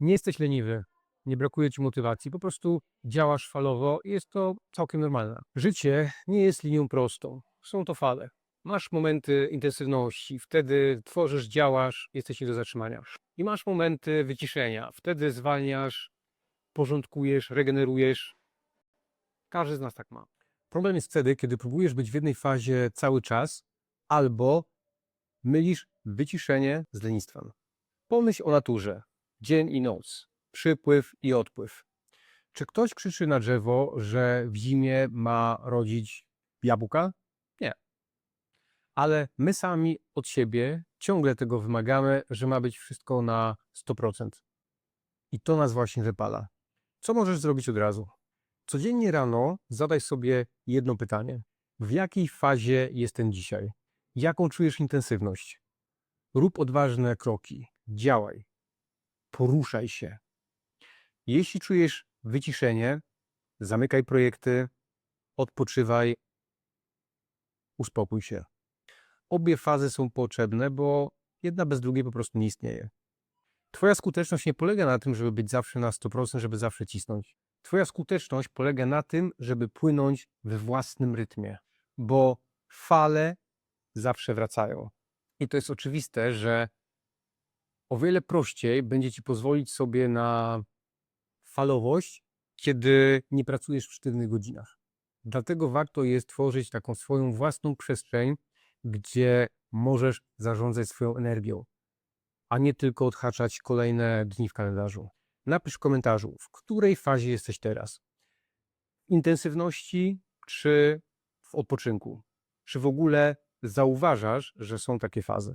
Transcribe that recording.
Nie jesteś leniwy, nie brakuje ci motywacji, po prostu działasz falowo i jest to całkiem normalne. Życie nie jest linią prostą, są to fale. Masz momenty intensywności, wtedy tworzysz, działasz, jesteś nie do zatrzymania. I masz momenty wyciszenia, wtedy zwalniasz, porządkujesz, regenerujesz. Każdy z nas tak ma. Problem jest wtedy, kiedy próbujesz być w jednej fazie cały czas, albo mylisz wyciszenie z lenistwem. Pomyśl o naturze. Dzień i noc, przypływ i odpływ. Czy ktoś krzyczy na drzewo, że w zimie ma rodzić jabłka? Nie. Ale my sami od siebie ciągle tego wymagamy, że ma być wszystko na 100%. I to nas właśnie wypala. Co możesz zrobić od razu? Codziennie rano zadaj sobie jedno pytanie. W jakiej fazie jestem dzisiaj? Jaką czujesz intensywność? Rób odważne kroki. Działaj. Poruszaj się. Jeśli czujesz wyciszenie, zamykaj projekty, odpoczywaj, uspokój się. Obie fazy są potrzebne, bo jedna bez drugiej po prostu nie istnieje. Twoja skuteczność nie polega na tym, żeby być zawsze na 100%, żeby zawsze cisnąć. Twoja skuteczność polega na tym, żeby płynąć we własnym rytmie, bo fale zawsze wracają. I to jest oczywiste, że o wiele prościej będzie ci pozwolić sobie na falowość, kiedy nie pracujesz w sztywnych godzinach. Dlatego warto jest tworzyć taką swoją własną przestrzeń, gdzie możesz zarządzać swoją energią, a nie tylko odhaczać kolejne dni w kalendarzu. Napisz w komentarzu, w której fazie jesteś teraz. W intensywności czy w odpoczynku? Czy w ogóle zauważasz, że są takie fazy?